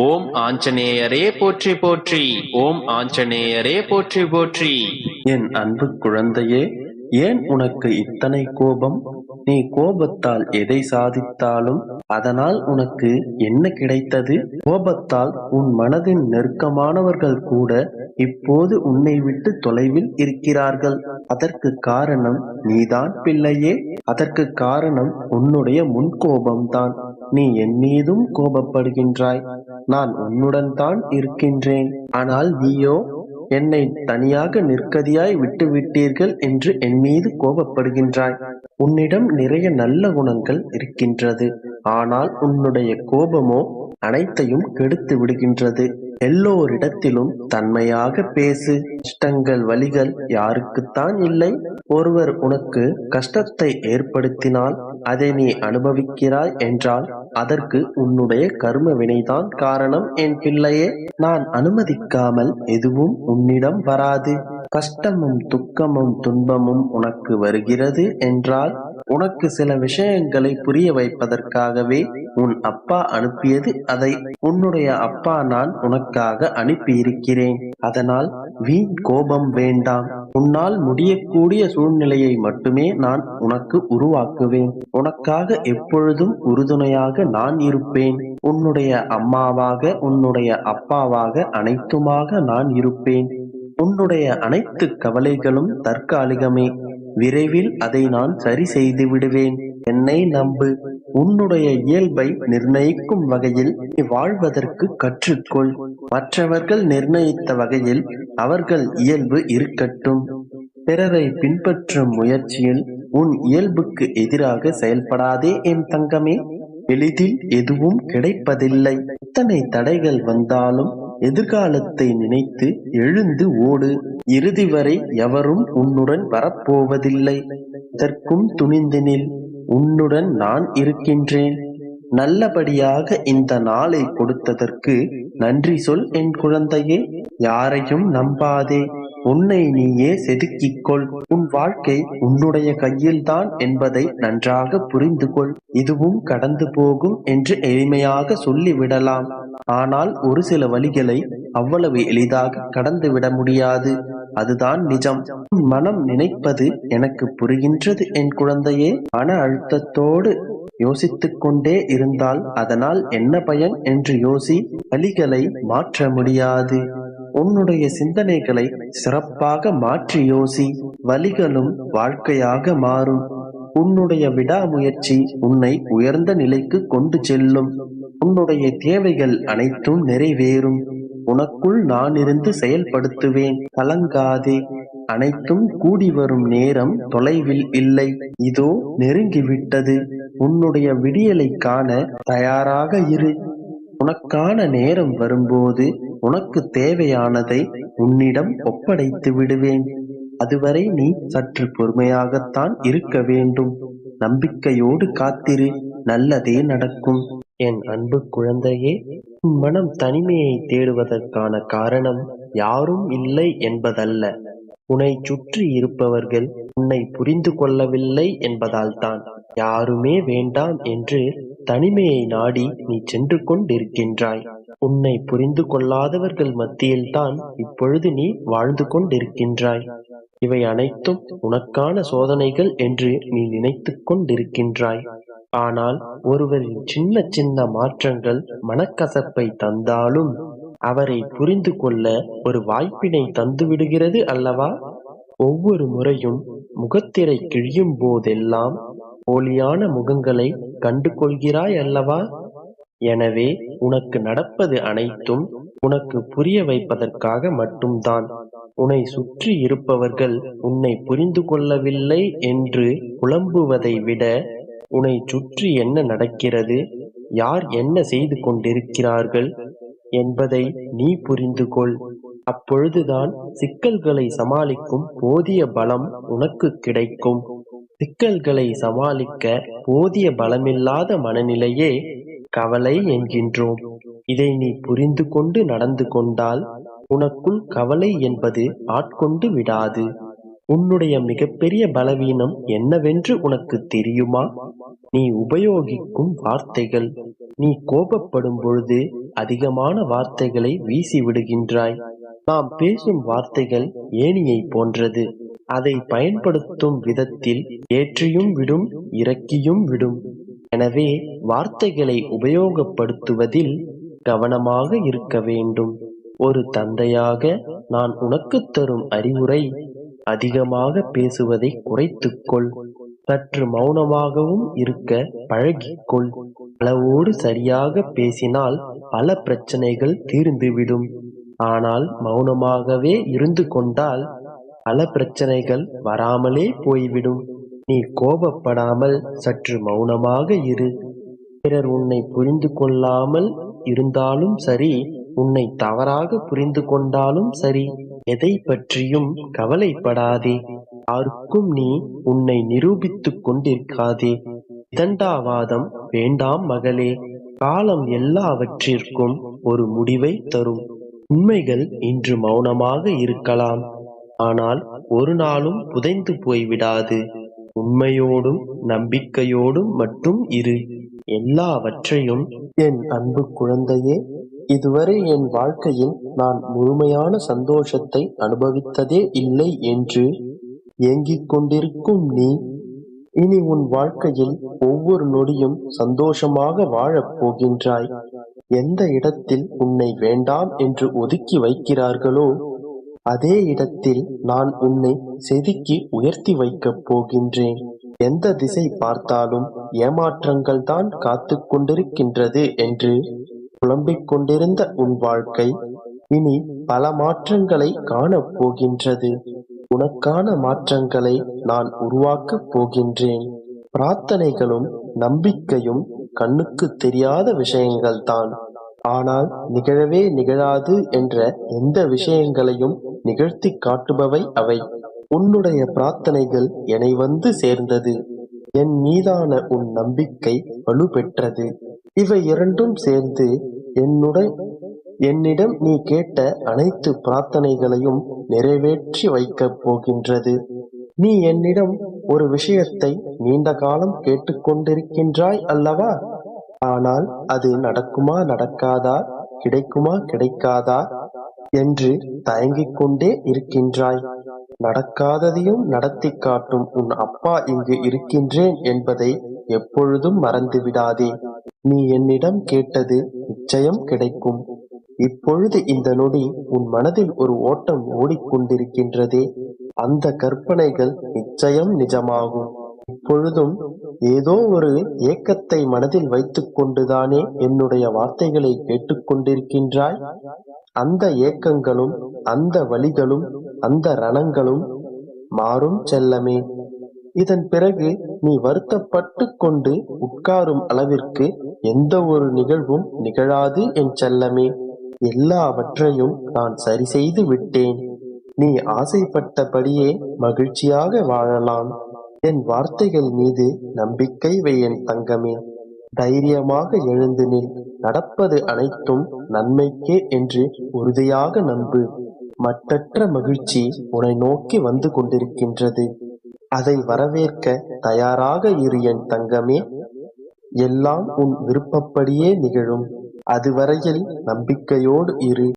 ஓம் ஆஞ்சநேயரே போற்றி போற்றி. ஓம் ஆஞ்சநேயரே போற்றி போற்றி. என் அன்பு குழந்தையே ஏன் உனக்கு இத்தனை கோபம்? நீ கோபத்தால் எதை சாதித்தாலும் அதனால் உனக்கு என்ன கிடைத்தது? கோபத்தால் உன் மனதின் நெருக்கமானவர்கள் கூட இப்போது உன்னை விட்டு தொலைவில் இருக்கிறார்கள். அதற்கு காரணம் நீதான் பிள்ளையே. அதற்கு காரணம் உன்னுடைய முன்கோபம்தான். நீ என் மீதும் கோபப்படுகின்றாய். நான் உன்னுடன் தான் இருக்கின்றேன். ஆனால் நீயோ என்னை தனியாக நிற்கதியாய் விட்டுவிட்டீர்கள் என்று என் மீது கோபப்படுகின்றாய். உன்னிடம் நிறைய நல்ல குணங்கள் இருக்கின்றது. ஆனால் உன்னுடைய கோபமோ அனைத்தையும் கெடுத்து விடுகின்றது. எல்லோரிடத்திலும் தன்மையாக பேசு. கஷ்டங்கள் வழிகள் யாருக்குத்தான் இல்லை. ஒருவர் உனக்கு கஷ்டத்தை ஏற்படுத்தினால் அதை நீ அனுபவிக்கிறாய் என்றால் அதற்கு உன்னுடைய கர்ம வினைதான் காரணம் என் பிள்ளையே. நான் அனுமதிக்காமல் எதுவும் உன்னிடம் வராது. கஷ்டமும் துக்கமும் துன்பமும் உனக்கு வருகிறது என்றால் உனக்கு சில விஷயங்களை புரிய வைப்பதற்காகவே உன் அப்பா அனுப்பியது அதை உன்னுடைய அப்பா நான் உனக்காக அனுப்பியிருக்கிறேன். அதனால் வீண் கோபம் வேண்டாம். உன்னால் முடியக்கூடிய சூழ்நிலையை மட்டுமே நான் உனக்கு உருவாக்குவேன். உனக்காக எப்பொழுதும் உறுதுணையாக நான் இருப்பேன். உன்னுடைய அம்மாவாக உன்னுடைய அப்பாவாக அனைத்துமாக நான் இருப்பேன். உன்னுடைய அனைத்து கவலைகளும் தற்காலிகமே. விரைவில் அதை நான் சரி செய்து விடுவேன் என்னை நம்பு. உன்னுடைய இயல்பை நிர்ணயிக்கும் வகையில் நீ வாழ்வதற்கு கற்றுக்கொள். மற்றவர்கள் நிர்ணயித்த வகையில் அவர்கள் இயல்பு இருக்கட்டும். பிறரை பின்பற்றும் முயற்சியில் உன் இயல்புக்கு எதிராக செயல்படாதே என் தங்கமே. எளிதில் எதுவும் கிடைப்பதில்லை. எத்தனை தடைகள் வந்தாலும் எதிர்காலத்தை நினைத்து எழுந்து ஓடு. இறுதி வரை எவரும் உன்னுடன் வரப்போவதில்லை. இதற்கும் துணிந்தினில் உன்னுடன் நான் இருக்கின்றேன். நல்லபடியாக இந்த நாளை கொடுத்ததற்கு நன்றி சொல் என் குழந்தையே. யாரையும் நம்பாதே. உன்னை நீயே செதுக்கிக்கொள். உன் வாழ்க்கை உன்னுடைய கையில்தான் என்பதை நன்றாக புரிந்து கொள் இதுவும் கடந்து போகும் என்று எளிமையாக சொல்லிவிடலாம். ஆனால் ஒரு சில வழிகளை அவ்வளவு எளிதாக கடந்து விட முடியாது. அதுதான் நிஜம். உன் மனம் நினைப்பது எனக்கு புரிகின்றது என் குழந்தையே. மன அழுத்தத்தோடு யோசித்துக் கொண்டே இருந்தால் அதனால் என்ன பயன் என்று யோசி வழிகளை மாற்ற முடியாது. உன்னுடைய சிந்தனைகளை சிறப்பாக மாற்றி யோசி வழிகளும் வாழ்க்கையாக மாறும். உன்னுடைய விடாமுயற்சி உன்னை உயர்ந்த நிலைக்கு கொண்டு செல்லும். உன்னுடைய தேவைகள் அனைத்தும் நிறைவேறும். உனக்குள் நான் இருந்து செயல்படுத்துவேன் கலங்காதே. அனைத்தும் கூடி வரும் நேரம் தொலைவில் இல்லை. இதோ நெருங்கிவிட்டது. உன்னுடைய விடியலை காண தயாராக இரு. உனக்கான நேரம் வரும்போது உனக்கு தேவையானதை உன்னிடம் ஒப்படைத்து விடுவேன். அதுவரை நீ சற்று பொறுமையாகத்தான் இருக்க வேண்டும். நம்பிக்கையோடு காத்திரு நல்லதே நடக்கும். என் அன்பு குழந்தையே மனம் தனிமையை தேடுவதற்கான காரணம் யாரும் இல்லை என்பதல்ல. உன்னை சுற்றி இருப்பவர்கள் உன்னை புரிந்து கொள்ளவில்லை என்பதால்தான். யாருமே வேண்டாம் என்று தனிமையை நாடி நீ சென்று கொண்டிருக்கின்றாய். உன்னை புரிந்து கொள்ளாதவர்கள் மத்தியில்தான் இப்பொழுது நீ வாழ்ந்து கொண்டிருக்கின்றாய். இவை அனைத்தும் உனக்கான சோதனைகள் என்று நீ நினைத்துக் கொண்டிருக்கின்றாய். ஆனால் ஒருவரின் சின்ன சின்ன மாற்றங்கள் மனக்கசப்பை தந்தாலும் அவரை புரிந்து கொள்ள ஒரு வாய்ப்பினை தந்துவிடுகிறது அல்லவா? ஒவ்வொரு முறையும் முகத்திரை கிழியும் போதெல்லாம் போலியான முகங்களை கண்டு கொள்கிறாய் அல்லவா? எனவே உனக்கு நடப்பது அனைத்தும் உனக்கு புரிய வைப்பதற்காக மட்டும்தான். உன்னை சுற்றி இருப்பவர்கள் உன்னை புரிந்து கொள்ளவில்லை என்று புலம்புவதை விட உன்னை சுற்றி என்ன நடக்கிறது? யார் என்ன செய்து கொண்டிருக்கிறார்கள் என்பதை நீ புரிந்து கொள். அப்பொழுதுதான் சிக்கல்களை சமாளிக்கும் போதிய பலம் உனக்கு கிடைக்கும். சிக்கல்களை சமாளிக்க போதிய பலமில்லாத மனநிலையே கவலை என்கின்றோம். இதை நீ புரிந்து கொண்டு நடந்து கொண்டால் உனக்குள் கவலை என்பது ஆட்கொண்டு விடாது. உன்னுடைய மிகப்பெரிய பலவீனம் என்னவென்று உனக்கு தெரியுமா? நீ உபயோகிக்கும் வார்த்தைகள். நீ கோபப்படும் பொழுது அதிகமான வார்த்தைகளை வீசி விடுகின்றாய் நாம் பேசும் வார்த்தைகள் ஏணியை போன்றது. அதை பயன்படுத்தும் விதத்தில் ஏற்றியும் விடும் இறக்கியும் விடும். எனவே வார்த்தைகளை உபயோகப்படுத்துவதில் கவனமாக இருக்க வேண்டும். ஒரு தந்தையாக நான் உனக்கு தரும் அறிவுரை அதிகமாக பேசுவதை குறைத்துக்கொள். சற்று மௌனமாகவும் இருக்க பழகிக்கொள். அளவோடு சரியாக பேசினால் பல பிரச்சனைகள் தீர்ந்துவிடும். ஆனால் மௌனமாகவே இருந்து கொண்டால் பல பிரச்சனைகள் வராமலே போய்விடும். நீ கோபப்படாமல் சற்று மௌனமாக இரு. பிறர் உன்னை புரிந்து கொள்ளாமல் இருந்தாலும் சரி உன்னை தவறாக புரிந்து கொண்டாலும் சரி எதை பற்றியும் கவலைப்படாதே. யாருக்கும் நீ உன்னை நிரூபித்துக் கொண்டிருக்காதே. இதண்டாவாதம் வேண்டாம் மகளே. காலம் எல்லாவற்றிற்கும் ஒரு முடிவை தரும். உண்மைகள் இன்று மௌனமாக இருக்கலாம். ஆனால் ஒரு நாளும் புதைந்து போய்விடாது. உண்மையோடும் நம்பிக்கையோடும் மட்டும் இரு. எல்லாவற்றையும் என் அன்பு குழந்தையே இதுவரை என் வாழ்க்கையில் நான் முழுமையான சந்தோஷத்தை அனுபவித்ததே இல்லை என்று ஏங்கிக் கொண்டிருக்கும் நீ இனி உன் வாழ்க்கையில் ஒவ்வொரு நொடியும் சந்தோஷமாக வாழப் போகின்றாய். எந்த இடத்தில் உன்னை வேண்டாம் என்று ஒதுக்கி வைக்கிறார்களோ அதே இடத்தில் நான் உன்னை செதுக்கி உயர்த்தி வைக்கப் போகின்றேன். எந்த திசை பார்த்தாலும் ஏமாற்றங்கள் தான் காத்து கொண்டிருக்கின்றது என்று புலம்பிக் கொண்டிருந்த உன் வாழ்க்கை இனி பல மாற்றங்களை காணப் போகின்றது. உனக்கான மாற்றங்களை நான் உருவாக்கப் போகின்றேன். பிரார்த்தனைகளும் நம்பிக்கையும் கண்ணுக்கு தெரியாத விஷயங்கள்தான். ஆனால் நிகழவே நிகழாது என்ற எந்த விஷயங்களையும் நிகழ்த்தி காட்டுபவை அவை. உன்னுடைய பிரார்த்தனைகள் என்னை வந்து சேர்ந்தது. என் மீதான உன் நம்பிக்கை வலுப்பெற்றது இவை இரண்டும் சேர்ந்து என்னுடன் என்னிடம் நீ கேட்ட அனைத்து பிரார்த்தனைகளையும் நிறைவேற்றி வைக்கப் போகின்றது. நீ என்னிடம் ஒரு விஷயத்தை நீண்ட காலம் கேட்டுக்கொண்டிருக்கின்றாய் அல்லவா? ஆனால் அது நடக்குமா நடக்காதா? கிடைக்குமா கிடைக்காதா? என்று தயங்கிக் கொண்டே இருக்கின்றாய். நடக்காததையும் நடத்தி காட்டும் உன் அப்பா இங்கு இருக்கின்றேன் என்பதை எப்பொழுதும் மறந்து விடாதே. நீ என்னிடம் கேட்டது நிச்சயம் கிடைக்கும். இப்பொழுது இந்த நொடி உன் மனதில் ஒரு ஓட்டம் ஓடிக்கொண்டிருக்கின்றதே. அந்த கற்பனைகள் நிச்சயம் நிஜமாகும். இப்பொழுதும் ஏதோ ஒரு ஏக்கத்தை மனதில் வைத்துக் கொண்டுதானே என்னுடைய வார்த்தைகளை கேட்டுக்கொண்டிருக்கின்றாய்? அந்த ஏக்கங்களும் அந்த வழிகளும் அந்த ரணங்களும் மாறும் செல்லமே. இதன் பிறகு நீ வருத்தப்பட்டு கொண்டு உட்காரும் அளவிற்கு எந்த ஒரு நிகழ்வும் நிகழாது என் செல்லமே. எல்லாவற்றையும் நான் சரி செய்து விட்டேன். நீ ஆசைப்பட்டபடியே மகிழ்ச்சியாக வாழலாம். என் வார்த்தைகள் மீது நம்பிக்கை வை என் தங்கமே. தைரியமாக எழுந்து நில். நடப்பது அனைத்தும் நன்மைக்கே என்று உறுதியாக நம்பு. மட்டற்ற மகிழ்ச்சி உன்னை நோக்கி வந்து கொண்டிருக்கின்றது. அதை வரவேற்க தயாராக இரு என் தங்கமே. எல்லாம் உன் விருப்பப்படியே நிகழும். அதுவரையில் நம்பிக்கையோடு இரு.